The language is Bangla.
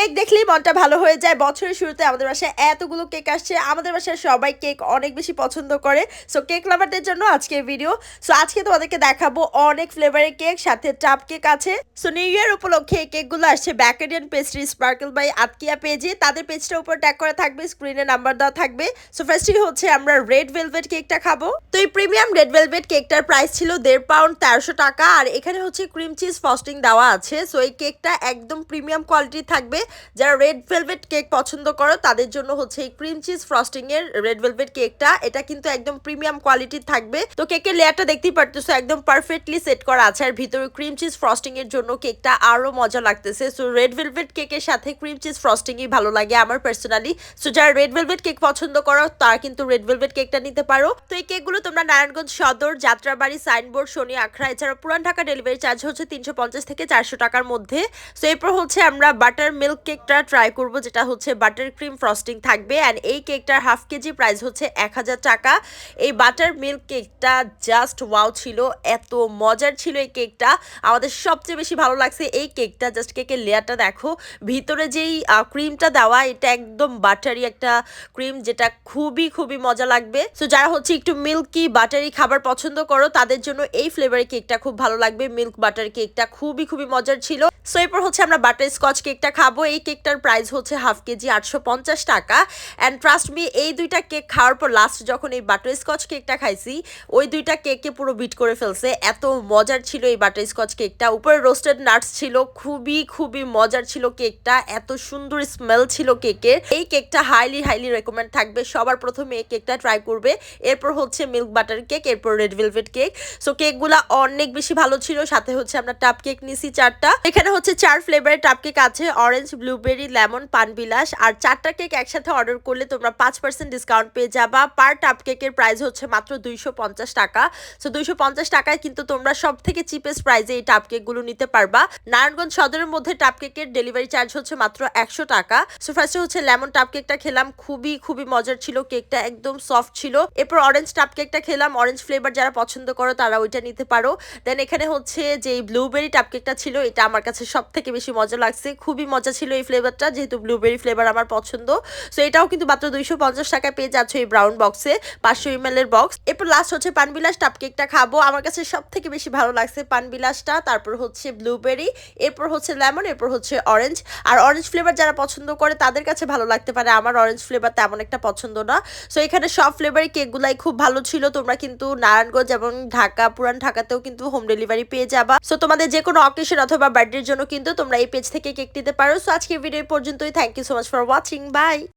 কেক দেখলেই মনটা ভালো হয়ে যায়। বছরের শুরুতে আমাদের বাসায় এতগুলো কেক আসছে। আমাদের বাসায় সবাই কেক অনেক বেশি পছন্দ করে। সো কেক লাভারদের জন্য আজকে ভিডিও সো আজকে তোমাদেরকে দেখাবো অনেক ফ্লেভারের কেক সাথে টাপ কেক আছে। সো নিউ ইয়ার উপলক্ষে এই কেকগুলো আসছে। ব্যাকেডিয়ান পেস্ট্রি স্পার্কেল বাই আতকিয়া পেজে তাদের পেজটার উপর ট্যাগ করা থাকবে স্ক্রিনে নাম্বার দেওয়া থাকবে। সো ফার্স্টলি হচ্ছে আমরা রেড ভেলভেট কেকটা খাব। তো এই প্রিমিয়াম রেড ভেলভেট কেকটার প্রাইস ছিল দেড় পাউন্ড তেরোশো টাকা। আর এখানে হচ্ছে ক্রিম চিজ ফস্টিং দেওয়া আছে। সো এই কেকটা একদম প্রিমিয়াম কোয়ালিটি থাকবে। যারা রেড ভেলভেট কেক পছন্দ করো, তাদের জন্য হচ্ছে এই ক্রিম চিজ ফ্রস্টিং এর রেড ভেলভেট কেকটা এটা কিন্তু একদম প্রিমিয়াম কোয়ালিটির থাকবে। তো কেকের লেয়ারটা দেখতেই পারতেছো, একদম পারফেক্টলি সেট করা আছে। আর ভিতরে ক্রিম চিজ ফ্রস্টিং এর জন্য কেকটা আরও মজা লাগতেছে। সো রেড ভেলভেট কেকের সাথে ক্রিম চিজ ফ্রস্টিংই ভালো লাগে আমার পার্সোনালি সো যারা রেড ভেলভেট কেক পছন্দ করো, তারা কিন্তু রেড ভেলভেট কেকটা নিতে পারো। তো এই কেকগুলো তোমরা নারায়ণগঞ্জ সদর, যাত্রাবাড়ি, সাইনবোর্ড, শনি, আখড়া এছাড়া পুরান ঢাকা ডেলিভারি চার্জ হচ্ছে তিনশো পঞ্চাশ থেকে চারশো টাকার মধ্যে। সো এরপর হচ্ছে আমরা বাটার মিল্ক কেকটা ট্রাই করব, যেটা হচ্ছে বাটার ক্রিম ফ্রস্টিং থাকবে। অ্যান্ড এই কেকটার হাফ কেজি প্রাইস হচ্ছে এক হাজার টাকা। এই বাটার মিল্ক কেকটা জাস্ট ওয়াও ছিল, এত মজার ছিল এই কেকটা। আমাদের সবচেয়ে বেশি ভালো লাগছে এই কেকটা জাস্ট কেকের লেয়ারটা দেখো। ভিতরে যেই ক্রিমটা দেওয়া, এটা একদম বাটারি একটা ক্রিম যেটা খুবই খুবই মজা লাগবে। সো যারা হচ্ছে একটু মিল্কি বাটারি খাবার পছন্দ করো, তাদের জন্য এই ফ্লেভারের কেকটা খুব ভালো লাগবে। মিল্ক বাটার কেকটা খুবই খুবই মজার ছিল। সো এরপর হচ্ছে আমরা বাটার স্কচ কেকটা খাব। এই কেকটার প্রাইস হচ্ছে হাফ কেজি আটশো পঞ্চাশ টাকা। অ্যান্ড ট্রাস্ট মি এই দুইটা কেক খাওয়ার পর লাস্ট যখন এই বাটার স্কচ কেকটা খাইছি, ওই দুইটা কেককে পুরো বিট করে ফেলছে। এত মজার ছিল এই বাটার স্কচ কেকটা। উপরে রোস্টেড নাটস ছিল, খুবই খুবই মজার ছিল কেকটা। এত সুন্দর স্মেল ছিল কেকের। এই কেকটা হাইলি হাইলি রেকমেন্ড থাকবে। সবার প্রথমে এই কেকটা ট্রাই করবে। এরপর হচ্ছে মিল্ক বাটার কেক এরপর রেড ভেলভেট কেক সো কেকগুলা অনেক বেশি ভালো ছিল। সাথে হচ্ছে আমরা টাপ কেক নিছি চারটা। এখানে হচ্ছে চার ফ্লেভারের টাপ কেক আছে। অরেঞ্জ ব্লুবেরি লেমন পানবিলাস আর চারটা কেক একসাথে অর্ডার করলে তোমরা পাঁচ পার্সেন্ট ডিসকাউন্ট পেয়ে যাবা। পার টাপ কেকের প্রাইস হচ্ছে মাত্র দুইশো পঞ্চাশ টাকা। সো দুইশো পঞ্চাশ টাকায় কিন্তু তোমরা সব থেকে চিপেস্ট প্রাইসে এই টাপ কেকগুলো নিতে পারবা। নারায়ণগঞ্জ সদরের মধ্যে টাপ কেকের ডেলিভারি চার্জ হচ্ছে মাত্র একশো টাকা। সো ফার্স্টে হচ্ছে লেমন টাপ কেকটা খেলাম। খুবই খুবই মজার ছিল। কেকটা একদম সফট ছিল। এরপর অরেঞ্জ টাপ কেকটা খেলাম। অরেঞ্জ ফ্লেভার যারা পছন্দ করো তারা ওইটা নিতে পারো। দেন এখানে হচ্ছে যে ব্লুবেরি টাপ কেকটা ছিল, এটা আমার কাছে সব থেকে বেশি মজা লাগছে। খুবই মজা ছিল। এই ফ্লেভারটা যেহেতু ব্লুবেরি ফ্লেভার আমার পছন্দ। সো এটাও কিন্তু মাত্র দুইশো পঞ্চাশ টাকায় পেয়ে যাচ্ছ এই ব্রাউন বক্সে পাঁচশো এম এর বক্স এরপর লাস্ট হচ্ছে পানবিলাস টাপ কেকটা খাব। আমার কাছে সব থেকে বেশি ভালো লাগছে পানবিলাসটা। তারপর হচ্ছে ব্লুবেরি এরপর হচ্ছে লেমন এরপর হচ্ছে অরেঞ্জ আর অরেঞ্জ ফ্লেভার যারা পছন্দ করে, তাদের কাছে ভালো লাগতে পারে। আমার অরেঞ্জ ফ্লেভার তেমন একটা পছন্দ না। সো এখানে সব ফ্লেভারি কেকগুলাই খুব ভালো ছিল। তোমরা কিন্তু নারায়ণগঞ্জ এবং ঢাকা, পুরান ঢাকাতেও কিন্তু হোম ডেলিভারি পেয়ে যাবা। সো তোমাদের যে কোনো অকেশন অথবা বার্থডের জন্য কিন্তু তোমরা এই পেজ থেকে কেক নিতে পারো। সো আজকে ভিডিও পর্যন্তই। Thank you so much for watching bye